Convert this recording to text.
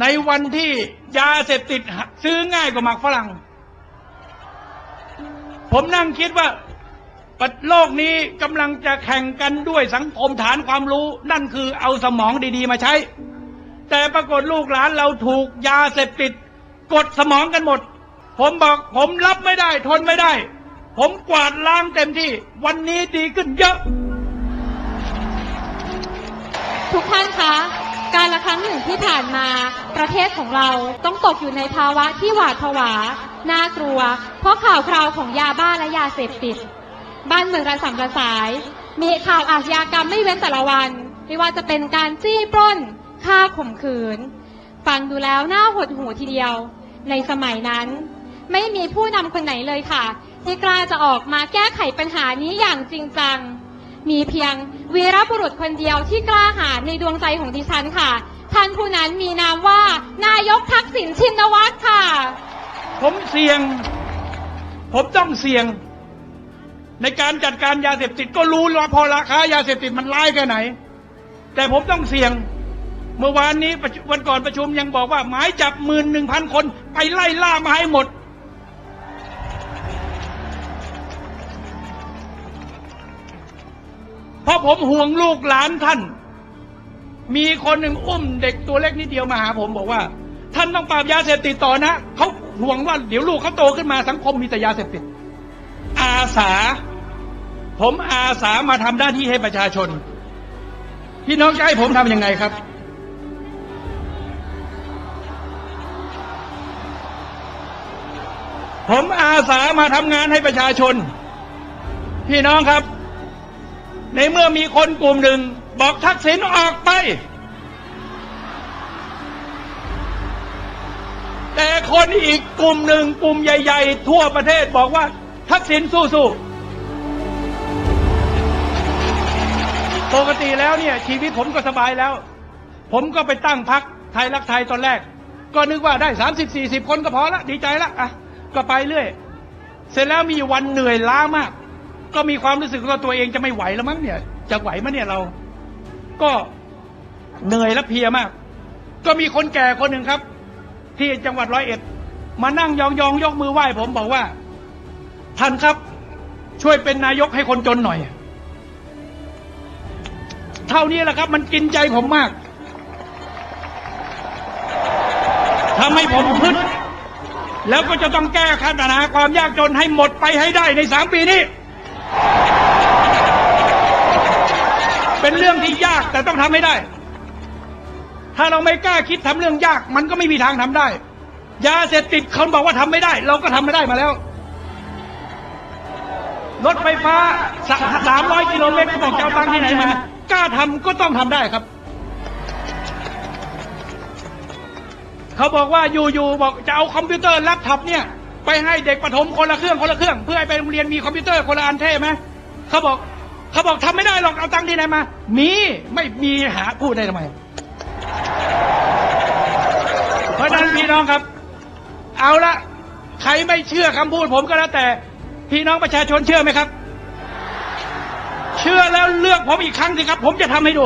ในวันที่ยาเสพติดซื้อง่ายกว่าหมากฝรั่ง ผมนั่งคิดว่าประโลกนี้กำลังจะแข่งกันด้วยสังคมฐานความรู้ นั่นคือเอาสมองดีๆมาใช้ แต่ปรากฏลูกหลานเราถูกยาเสพติด กดสมองกันหมด ผมบอกผมรับไม่ได้ ทนไม่ได้ ผมกวาดล้างเต็มที่ วันนี้ดีขึ้นเยอะ ทุกท่านคะ ครั้งหนึ่งที่ผ่านมา ประเทศของเราต้องตกอยู่ในภาวะที่หวาดผวา น่ากลัว เพราะข่าวคราวของยาบ้าและยาเสพติด บ้านเมืองระสำระสาย มีข่าวอาชญากรรมไม่เว้นแต่ละวัน ไม่ว่าจะเป็นการจี้ปล้นฆ่าข่มขืน ฟังดูแล้วน่าหดหูทีเดียว ในสมัยนั้น ไม่มีผู้นำคนไหนเลยค่ะ ที่กล้าจะออกมาแก้ไขปัญหานี้อย่างจริงจังมีเพียงวีรบุรุษคนเดียวที่กล้าหาญในดวงใจของดิฉันค่ะ ท่านผู้นั้นมีนามว่า นายกทักษิณชินวัตรค่ะ ผมเสี่ยง ผมต้องเสี่ยง ในการจัดการยาเสพติดก็รู้ว่าพอราคายาเสพติดมันร้ายแค่ไหน แต่ผมต้องเสี่ยง เมื่อวานนี้วันก่อนประชุมยังบอกว่า หมายจับหมื่นหนึ่งพันคนไปไล่ล่ามาให้หมด เพราะผมห่วงลูกหลานท่าน มีคนหนึ่งอุ้มเด็กตัวเล็กนิดเดียวมาหาผมบอกว่า ท่านต้องปราบยาเสพติดต่อนะเขาห่วงว่าเดี๋ยวลูกเขาโตขึ้นมาสังคมมีแต่ยาเสพติด อาสา ผมอาสามาทำหน้าที่ให้ประชาชน พี่น้องจะให้ผมทำยังไงครับ ผมอาสามาทำงานให้ประชาชน พี่น้องครับ ในเมื่อมีคนกลุ่มหนึ่ง บอกทักษิณออกไป แต่คนอีกกลุ่มหนึ่งกลุ่มใหญ่ ๆ ทั่วประเทศบอกว่า ทักษิณสู้ๆปกติแล้วเนี่ย ชีวิตผมก็สบายแล้ว ผมก็ไปตั้งพักไทยรักไทยตอนแรก ก็นึกว่าได้สามสิบสี่สิบคนก็พอละดีใจละอะก็ไปเรื่อย เสร็จแล้วมีวันเหนื่อยล้ามาก ก็มีความรู้สึกว่าตัวเองจะไม่ไหวแล้วมั้งเนี่ย จะไหวมั้ยเนี่ยเรา ก็เหนื่อยและเพลียมาก ก็มีคนแก่คนหนึ่งครับ ที่จังหวัดร้อยเอ็ด มานั่งยองยองๆยกมือไหว้ผมบอกว่า ท่านครับ ช่วยเป็นนายกให้คนจนหน่อย เท่านี้แหละครับ มันกินใจผมมากทำให้ผมพึดแล้วก็จะต้องแก้ปัญหาความยากจนให้หมดไปให้ได้ในสามปีนี้ เป็นเรื่องที่ยากแต่ต้องทำให้ได้ ถ้าเราไม่กล้าคิดทำเรื่องยาก มันก็ไม่มีทางทำได้ ยาเสพติดคนบอกว่าทำไม่ได้ เราก็ทำไม่ได้มาแล้ว รถไฟฟ้าสามร้อยกิโลเมตรเขาบอกจะเอาตังที่ไหนมากล้าทำก็ต้องทำได้ครับเขาบอกว่าอยู่ๆบอกจะเอาคอมพิวเตอร์แล็ปท็อปเนี่ย ไปให้เด็กประถมคนละเครื่องคนละเครื่อง เพื่อให้ไปโรงเรียนมีคอมพิวเตอร์คนละอันเท่ไหมเขาบอกเขาบอกทำไม่ได้หรอกเอาตังค์ที่ไหนมา มีไม่มีหาพูดได้ทำไม เพราะนั้นพี่น้องครับ เอาละใครไม่เชื่อคำพูดผมก็แล้วแต่ พี่น้องประชาชนเชื่อไหมครับ เชื่อแล้วเลือกผมอีกครั้งสิครับ ผมจะทำให้ดู